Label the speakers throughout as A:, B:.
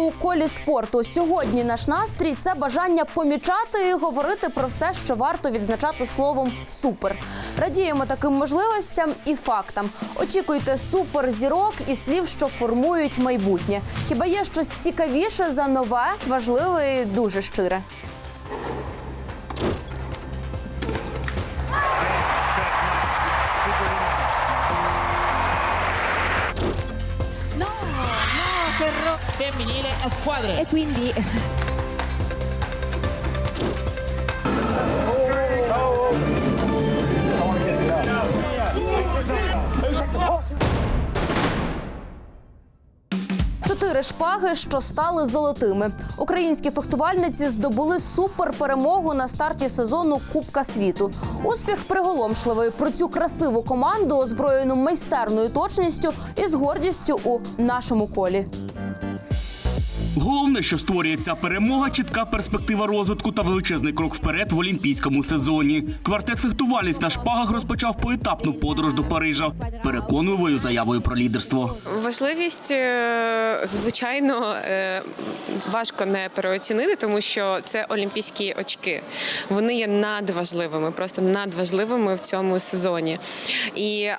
A: у колі спорту. Сьогодні наш настрій це бажання помічати і говорити про все, що варто відзначати словом супер. Радіємо таким можливостям і фактам. Очікуйте суперзірок і слів, що формують майбутнє. Хіба є щось цікавіше за нове, важливе і дуже щире?
B: Femminile a squadre.
C: E quindi
A: Чотири шпаги, що стали золотими. Українські фехтувальниці здобули суперперемогу на старті сезону Кубка світу. Успіх приголомшливий про цю красиву команду, озброєну майстерною точністю і з гордістю у нашому колі.
D: Головне, що створює ця перемога, чітка перспектива розвитку та величезний крок вперед в олімпійському сезоні. Квартет фехтувальниць на шпагах розпочав поетапну подорож до Парижа, переконливою заявою про лідерство.
E: Важливість, е, звичайно, е, важко не переоцінити, тому що це олімпійські очки. Вони є надважливими, просто надважливими в цьому сезоні. І е,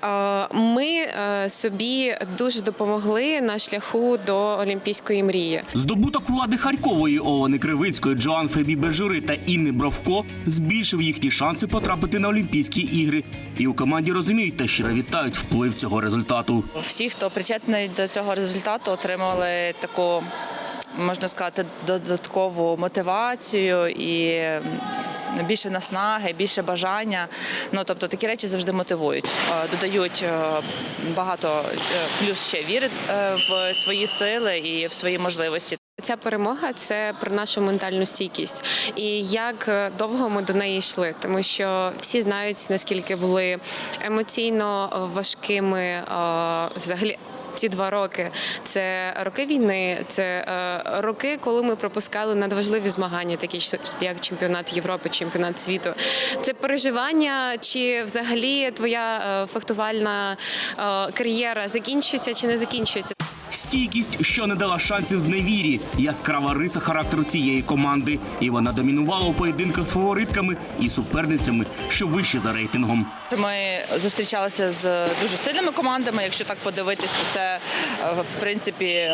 E: ми собі дуже допомогли на шляху до олімпійської мрії.
D: Здобуток влади Харькової Олени Кривицької, Джоан Фебі Бежури та Інни Бровко збільшив їхні шанси потрапити на Олімпійські ігри. І у команді розуміють та щиро вітають вплив цього результату.
F: Всі, хто причетний до цього результату, отримали таку, можна сказати, додаткову мотивацію і більше наснаги, більше бажання. Ну тобто такі речі завжди мотивують, Е, додають е, багато е, плюс ще віри в свої сили і в свої можливості.
E: Ця перемога це про нашу ментальну стійкість і як довго ми до неї йшли, тому що всі знають наскільки були емоційно важкими взагалі. Ці два роки це роки війни, це е, роки, коли ми пропускали надважливі змагання, такі як чемпіонат Європи, чемпіонат світу. Це переживання, чи взагалі твоя е, фехтувальна е, кар'єра закінчується чи не закінчується.
D: Стійкість, що не дала шансів з невірі, яскрава риса характеру цієї команди, і вона домінувала у поєдинках з фаворитками і суперницями, що вище за рейтингом.
F: Ми зустрічалися з дуже сильними командами. Якщо так подивитись, то це е, в принципі е,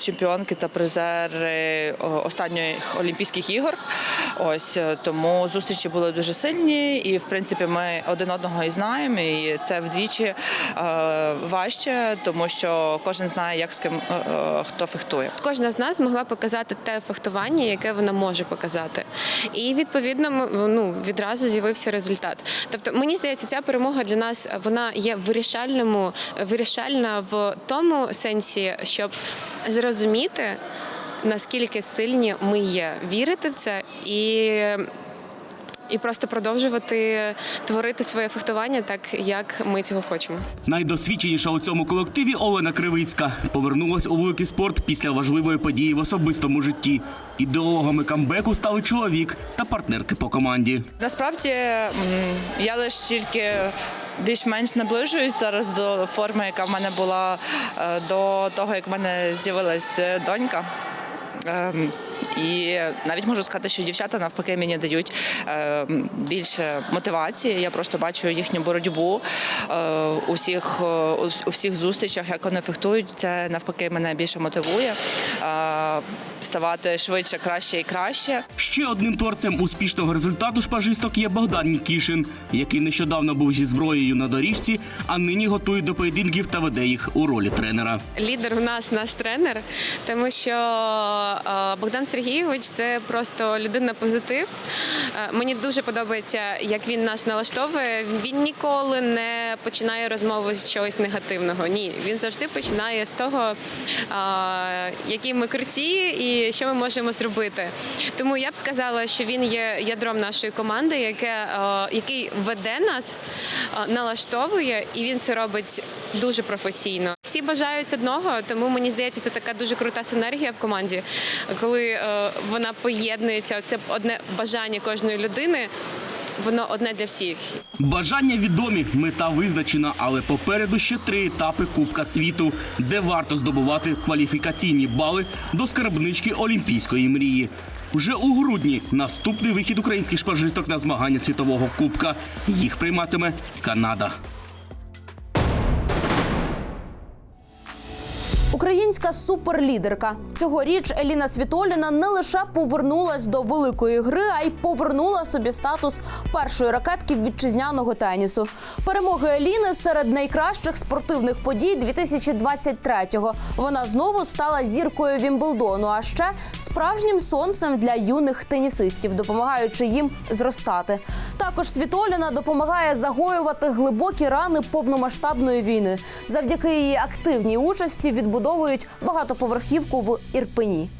F: чемпіонки та призери е, останніх Олімпійських ігор. Ось тому зустрічі були дуже сильні, і в принципі ми один одного і знаємо. І це вдвічі важче, тому що кожен знає, як з ким е, е, хто фехтує.
E: Кожна з нас змогла показати те фехтування, яке вона може показати. І відповідно ну, відразу з'явився результат. Тобто, мені здається, ця перемога для нас вона є вирішальному, вирішальна в тому сенсі, щоб зрозуміти, наскільки сильні ми є, вірити в це і. І просто продовжувати творити своє фехтування так, як ми цього хочемо.
D: Найдосвідченіша у цьому колективі Олена Кривицька повернулась у великий спорт після важливої події в особистому житті. Ідеологами камбеку стали чоловік та партнерки по команді.
F: Насправді я лише тільки більш-менш наближуюсь зараз до форми, яка в мене була е, до того, як в мене з'явилась е, донька. І навіть можу сказати, що дівчата навпаки мені дають е, більше мотивації. Я просто бачу їхню боротьбу е, у всіх, е, у всіх зустрічах, як вони фехтують. Це навпаки мене більше мотивує ставати швидше, краще і краще.
D: Ще одним творцем успішного результату шпажисток є Богдан Нікішин, який нещодавно був зі зброєю на доріжці, а нині готує до поєдинків та веде їх у ролі тренера.
E: Лідер у нас наш тренер, тому що Богдан Сергійович це просто людина позитив. Е, Мені дуже подобається, як він нас налаштовує. Він ніколи не починає розмову з чогось негативного. Ні, він завжди починає з того, які ми круті і що ми можемо зробити. Тому я б сказала, що він є ядром нашої команди, яке, е, який веде нас, е, налаштовує, і він це робить дуже професійно. Всі бажають одного, тому мені здається, це така дуже крута синергія в команді, коли е, вона поєднується. Це одне бажання кожної людини. воно одне для всіх.
D: Бажання відомі, мета визначена, але попереду ще три етапи Кубка світу, де варто здобувати кваліфікаційні бали до скарбнички Олімпійської мрії. Вже у грудні наступний вихід українських шпажисток на змагання світового кубка. Їх прийматиме Канада.
A: Українська суперлідерка цьогоріч Еліна Світоліна не лише повернулась до великої гри, а й повернула собі статус першої ракетки вітчизняного тенісу. Перемоги Еліни серед найкращих спортивних подій 2023-го. Вона знову стала зіркою Вімблдону, а ще справжнім сонцем для юних тенісистів, допомагаючи їм зростати. Також Світоліна допомагає загоювати глибокі рани повномасштабної війни. Завдяки її активній участі відбудовують багатоповерхівку в Ірпені.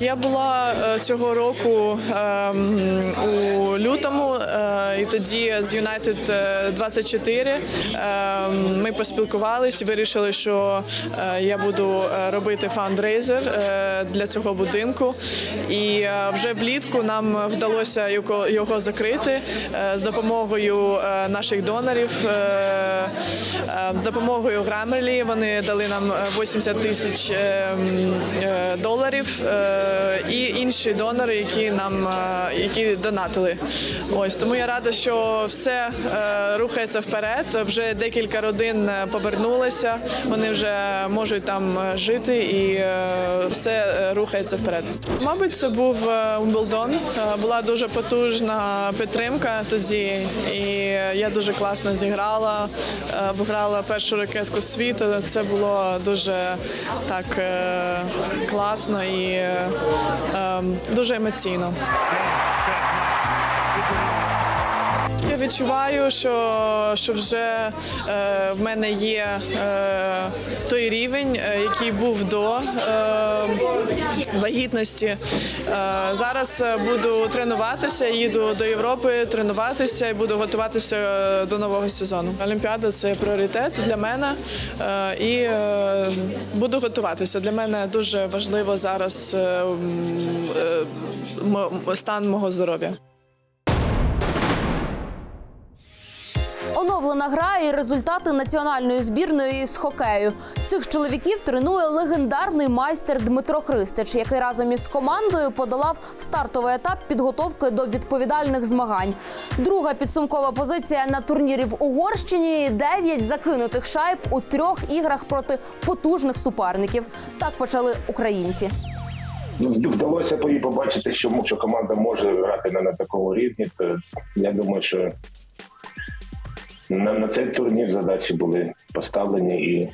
B: Я була е, цього року ем, у лютому, е, і тоді з United е, 24 ем, ми поспілкувалися, вирішили, що е, я буду е, робити фандрейзер е, для цього будинку. І е, вже влітку нам вдалося його, закрити е, з допомогою е, наших донорів, е, е, з допомогою Grammarly. Вони дали нам е, 80 тисяч е, м, е, доларів. е, і інші донори, які нам е, які донатили. Ось тому я рада, що все е, рухається вперед. Вже декілька родин е, повернулися. Вони вже можуть там е, жити і е, все е, рухається вперед. Мабуть, це був е, Умблдон. Е, Була дуже потужна підтримка тоді, і я дуже класно зіграла. Е, першу ракетку світу. Це було дуже так е, класно і е, е, дуже емоційно. Я відчуваю, що, що вже е, в мене є е, той рівень, е, який був до е, вагітності. Е, зараз е, буду тренуватися, їду до Європи тренуватися і буду готуватися до нового сезону. Олімпіада це пріоритет для мене е, і е, буду готуватися. Для мене дуже важливо зараз е, е, стан мого здоров'я.
A: Оновлена гра і результати національної збірної з хокею. Цих чоловіків тренує легендарний майстер Дмитро Христич, який разом із командою подолав стартовий етап підготовки до відповідальних змагань. Друга підсумкова позиція на турнірі в Угорщині дев'ять закинутих шайб у трьох іграх проти потужних суперників. Так почали українці.
G: Ну, Вдалося по побачити, що, команда може грати на такому рівні. Я думаю, що на, на цей турнір задачі були поставлені і,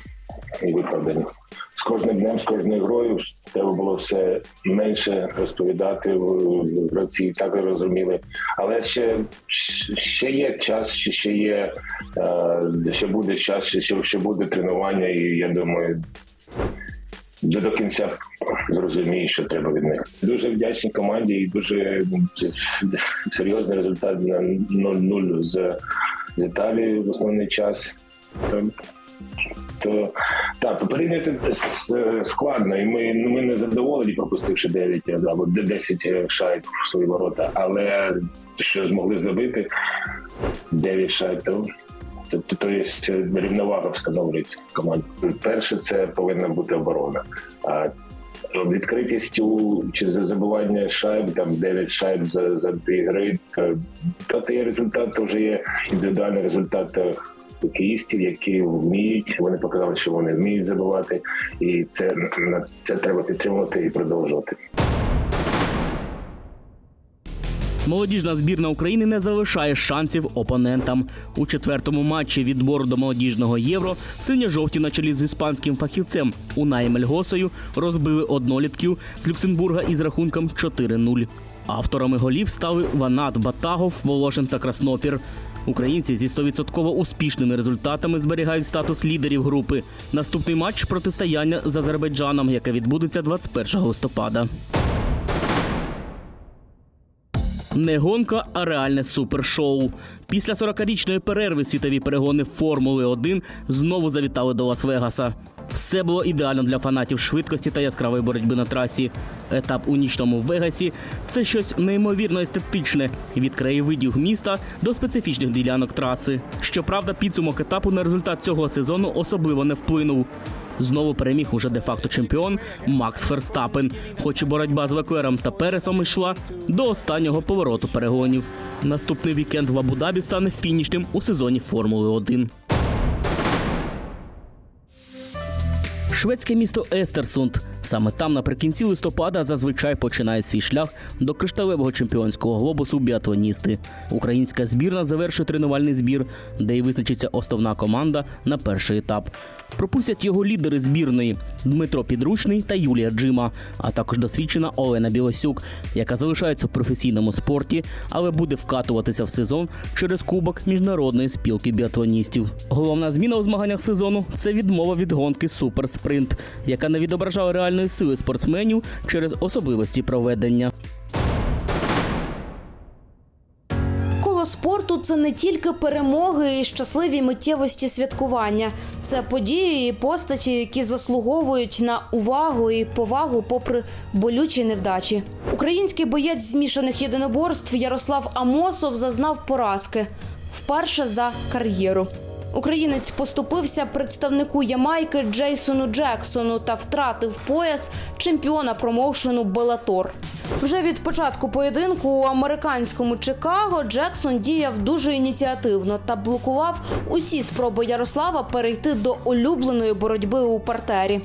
G: і виправдані. З кожним днем, з кожною грою треба було все менше розповідати. в- Гравці і так розуміли. Але ще, ще є час, ще, є е, ще буде час, ще, ще, буде тренування, і я думаю, до, до кінця зрозуміє, що треба від них. Дуже вдячні команді і дуже серйозний результат на 0-0 з, з Італією в основний час. То, то так, порівняти складно, і ми, ну, ми не задоволені, пропустивши 9 або 10 шайб в свої ворота, але що змогли забити 9 шайб, то Тобто, то є рівновага встановлюється в команді. Перше, це повинна бути оборона. А відкритістю чи за забування шайб, там 9 шайб за, за дві гри, Та то результат то вже є індивідуальний результат е, хокеїстів, які вміють. Вони показали, що вони вміють забивати, і це це треба підтримувати і продовжувати.
D: Молодіжна збірна України не залишає шансів опонентам. У четвертому матчі відбору до молодіжного євро синьо-жовті на чолі з іспанським фахівцем Унаєм Мельгосою розбили однолітків з Люксембурга із рахунком 4-0. Авторами голів стали Ванат, Батагов, Волошин та Краснопір. Українці зі 100% успішними результатами зберігають статус лідерів групи. Наступний матч протистояння з Азербайджаном, яке відбудеться 21 листопада. Не гонка, а реальне супершоу. Після 40-річної перерви світові перегони Формули 1 знову завітали до Лас-Вегаса. Все було ідеально для фанатів швидкості та яскравої боротьби на трасі. Етап у нічному Вегасі це щось неймовірно естетичне від краєвидів міста до специфічних ділянок траси. Щоправда, підсумок етапу на результат цього сезону особливо не вплинув. Знову переміг уже де-факто чемпіон Макс Ферстапен. Хоч і боротьба з Леклером та Пересом йшла до останнього повороту перегонів. Наступний вікенд в Абу-Дабі стане фінішним у сезоні Формули 1. Шведське місто Естерсунд. Саме там наприкінці листопада зазвичай починає свій шлях до кришталевого чемпіонського глобусу біатлоністи. Українська збірна завершує тренувальний збір, де й визначиться основна команда на перший етап. Пропустять його лідери збірної Дмитро Підручний та Юлія Джима, а також досвідчена Олена Білосюк, яка залишається в професійному спорті, але буде вкатуватися в сезон через кубок міжнародної спілки біатлоністів. Головна зміна у змаганнях сезону це відмова від гонки суперспринт, яка не відображала реальної сили спортсменів через особливості проведення.
A: Коло це не тільки перемоги і щасливі миттєвості святкування. Це події і постаті, які заслуговують на увагу і повагу попри болючі невдачі. Український боєць змішаних єдиноборств Ярослав Амосов зазнав поразки вперше за кар'єру. Українець поступився представнику Ямайки Джейсону Джексону та втратив пояс чемпіона промоушену Белатор. Вже від початку поєдинку у американському Чикаго Джексон діяв дуже ініціативно та блокував усі спроби Ярослава перейти до улюбленої боротьби у партері.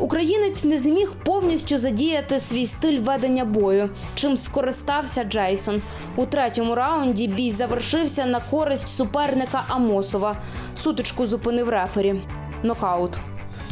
A: Українець не зміг повністю задіяти свій стиль ведення бою, чим скористався Джейсон. У третьому раунді бій завершився на користь суперника Амосова. Сутичку зупинив рефері. Нокаут.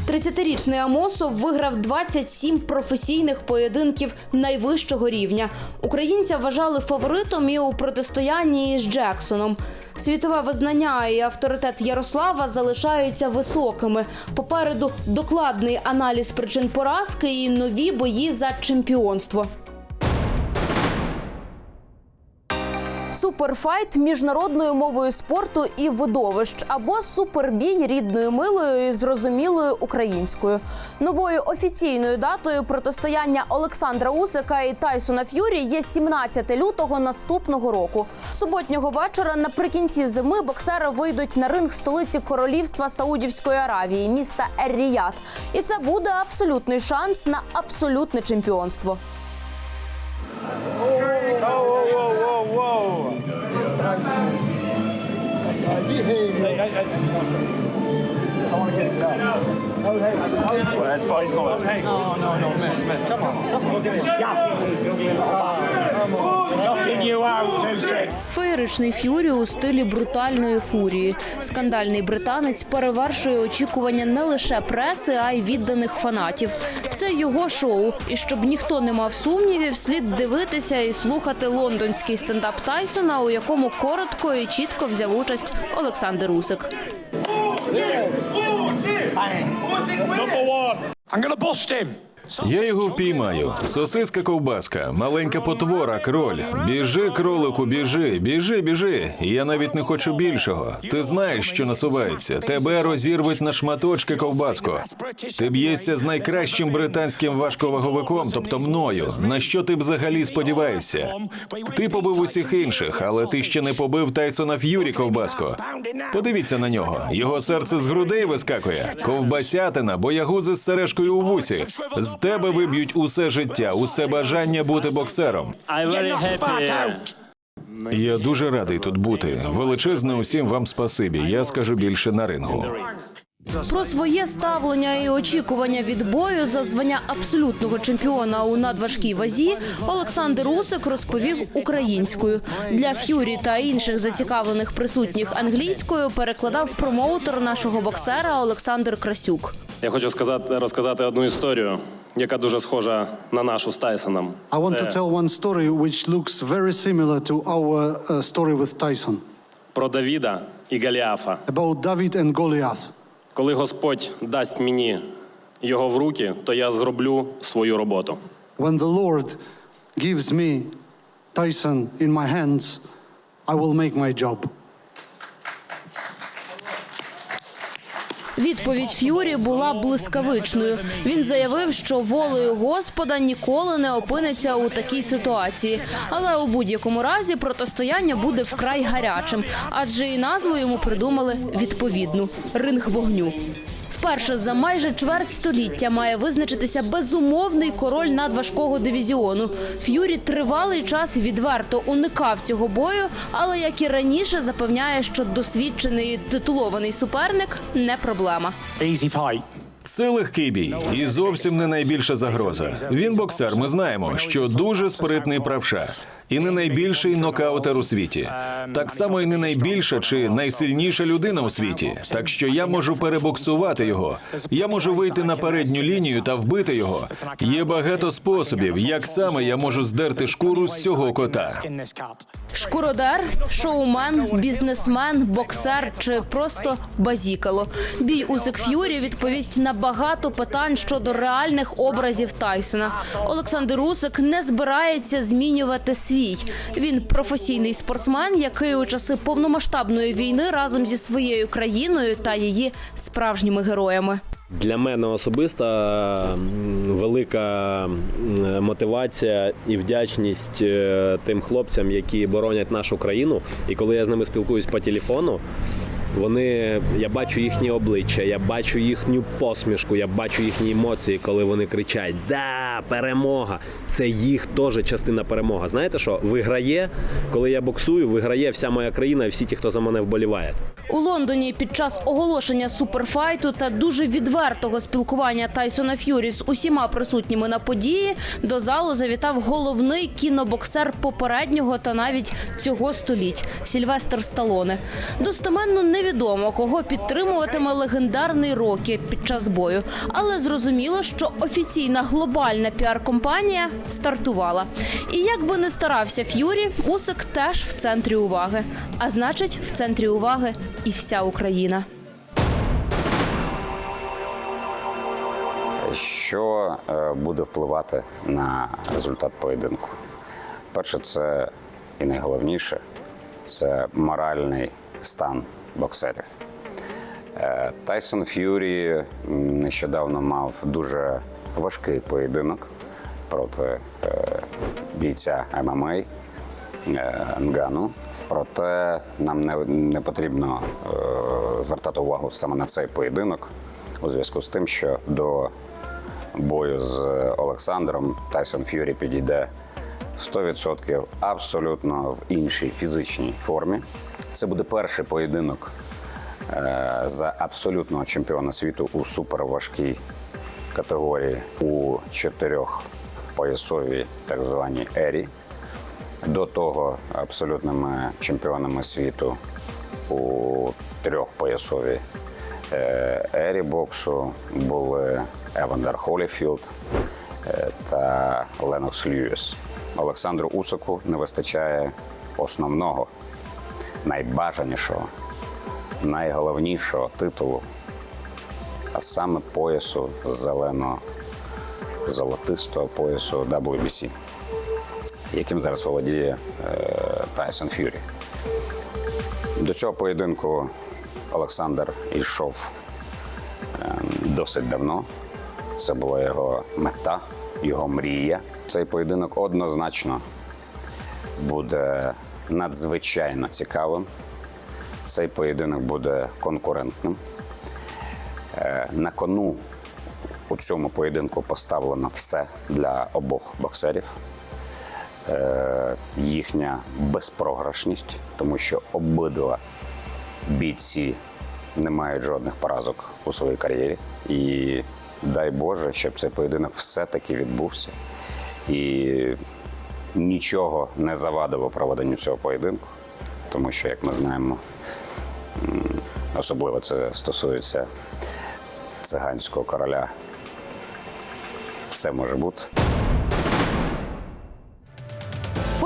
A: 30-річний Амосов виграв 27 професійних поєдинків найвищого рівня. Українця вважали фаворитом і у протистоянні з Джексоном. Світове визнання і авторитет Ярослава залишаються високими. Попереду докладний аналіз причин поразки і нові бої за чемпіонство. Суперфайт міжнародною мовою спорту і видовищ або супербій рідною милою і зрозумілою українською. Новою офіційною датою протистояння Олександра Усика і Тайсона Ф'юрі є 17 лютого наступного року. Суботнього вечора наприкінці зими боксери вийдуть на ринг столиці королівства Саудівської Аравії, міста Ер-Ріяд. І це буде абсолютний шанс на абсолютне чемпіонство. Behave. Феєричний ф'юрі у стилі брутальної фурії. Скандальний британець перевершує очікування не лише преси, а й відданих фанатів. Це його шоу. І щоб ніхто не мав сумнівів, слід дивитися і слухати лондонський стендап Тайсона, у якому коротко і чітко взяв участь Олександр Усик. Number one.
H: I'm going to bust him.
I: Я його впіймаю. Сосиска ковбаска, маленька потвора, кроль. Біжи, кролику, біжи, біжи, біжи. Я навіть не хочу більшого. Ти знаєш, що насувається. Тебе розірвуть на шматочки ковбаско. Ти б'єшся з найкращим британським важковаговиком, тобто мною. На що ти взагалі сподіваєшся? Ти побив усіх інших, але ти ще не побив Тайсона Ф'юрі ковбаско. Подивіться на нього. Його серце з грудей вискакує. Ковбасятина, боягузи з сережкою у вусі. З тебе виб'ють усе життя, усе бажання бути боксером. Я дуже радий тут бути. Величезне усім вам спасибі. Я скажу більше на рингу.
A: Про своє ставлення і очікування від бою за звання абсолютного чемпіона у надважкій вазі Олександр Усик розповів українською. Для Ф'юрі та інших зацікавлених присутніх англійською перекладав промоутер нашого боксера Олександр Красюк.
J: Я хочу сказати, розказати одну історію, яка дуже схожа на нашу з Тайсоном.
K: I want to
J: Це
K: tell one story which looks very similar to our story with Tyson
J: про Давіда і Галіафа.
K: about David and Goliath.
J: Коли Господь дасть мені його в руки, то я зроблю свою роботу.
K: When the Lord gives me Tyson in my hands, I will make my job.
A: Відповідь Ф'юрі була блискавичною. Він заявив, що волею Господа ніколи не опиниться у такій ситуації. Але у будь-якому разі протистояння буде вкрай гарячим, адже і назву йому придумали відповідну ринг вогню. Вперше за майже чверть століття має визначитися безумовний король надважкого дивізіону. Ф'юрі тривалий час відверто уникав цього бою, але як і раніше запевняє, що досвідчений титулований суперник не проблема.
H: Easy.
I: Це легкий бій і зовсім не найбільша загроза. Він боксер. Ми знаємо, що дуже спритний правша. І не найбільший нокаутер у світі. Так само і не найбільша чи найсильніша людина у світі. Так що я можу перебоксувати його. Я можу вийти на передню лінію та вбити його. Є багато способів, як саме я можу здерти шкуру з цього кота.
A: Шкуродер, шоумен, бізнесмен, боксер чи просто базікало. Бій Усик Ф'юрі відповість на багато питань щодо реальних образів Тайсона. Олександр Усик не збирається змінювати свій. Він професійний спортсмен, який у часи повномасштабної війни разом зі своєю країною та її справжніми героями.
J: Для мене особисто велика мотивація і вдячність е, тим хлопцям, які боронять нашу країну. І коли я з ними спілкуюсь по телефону, вони, я бачу їхні обличчя, я бачу їхню посмішку, я бачу їхні емоції, коли вони кричать Да, перемога! Це їх теж частина перемоги. Знаєте що? Виграє, коли я боксую, виграє вся моя країна і всі ті, хто за мене вболіває.
A: У Лондоні під час оголошення суперфайту та дуже відвертого спілкування Тайсона Ф'юрі з усіма присутніми на події до залу завітав головний кінобоксер попереднього та навіть цього століть Сільвестр Сталоне. Достеменно невідомо, кого підтримуватиме легендарний Рокі під час бою, але зрозуміло, що офіційна глобальна піар-компанія стартувала. І як би не старався Ф'юрі, Усик теж в центрі уваги. А значить, в центрі уваги і вся Україна.
L: Що е, буде впливати на результат поєдинку? Перше, це і найголовніше це моральний стан боксерів. Е, Тайсон Ф'юрі нещодавно мав дуже важкий поєдинок проти е, бійця ММА е, Нгану. Проте нам не, не потрібно звертати увагу саме на цей поєдинок у зв'язку з тим, що до бою з Олександром Тайсон Ф'юрі підійде 100% абсолютно в іншій фізичній формі. Це буде перший поєдинок е, за абсолютного чемпіона світу у суперважкій категорії у чотирьох поясовій так званій ері. До того абсолютними чемпіонами світу у трьохпоясовій е, ері боксу були Евандер Холіфілд е, та Ленокс Льюіс. Олександру Усаку не вистачає основного, найбажанішого, найголовнішого титулу, а саме поясу зелено-золотистого поясу WBC яким зараз володіє е, Тайсон Ф'юрі. До цього поєдинку Олександр йшов е, досить давно. Це була його мета, його мрія. Цей поєдинок однозначно буде надзвичайно цікавим. Цей поєдинок буде конкурентним. Е, На кону у цьому поєдинку поставлено все для обох боксерів е, їхня безпрограшність, тому що обидва бійці не мають жодних поразок у своїй кар'єрі. І дай Боже, щоб цей поєдинок все-таки відбувся. І нічого не завадило проведенню цього поєдинку, тому що, як ми знаємо, особливо це стосується циганського короля. Все може бути.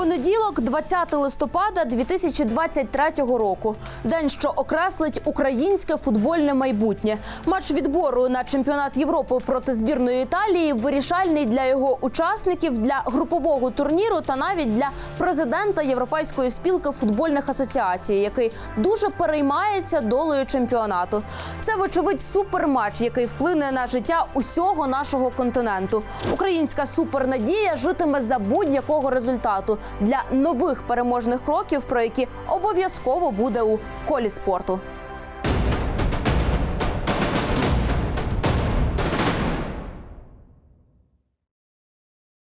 A: Понеділок, 20 листопада 2023 року. День, що окреслить українське футбольне майбутнє. Матч відбору на чемпіонат Європи проти збірної Італії вирішальний для його учасників, для групового турніру та навіть для президента Європейської спілки футбольних асоціацій, який дуже переймається долею чемпіонату. Це вочевидь суперматч, який вплине на життя усього нашого континенту. Українська супернадія житиме за будь-якого результату для нових переможних кроків, про які обов'язково буде у колі спорту.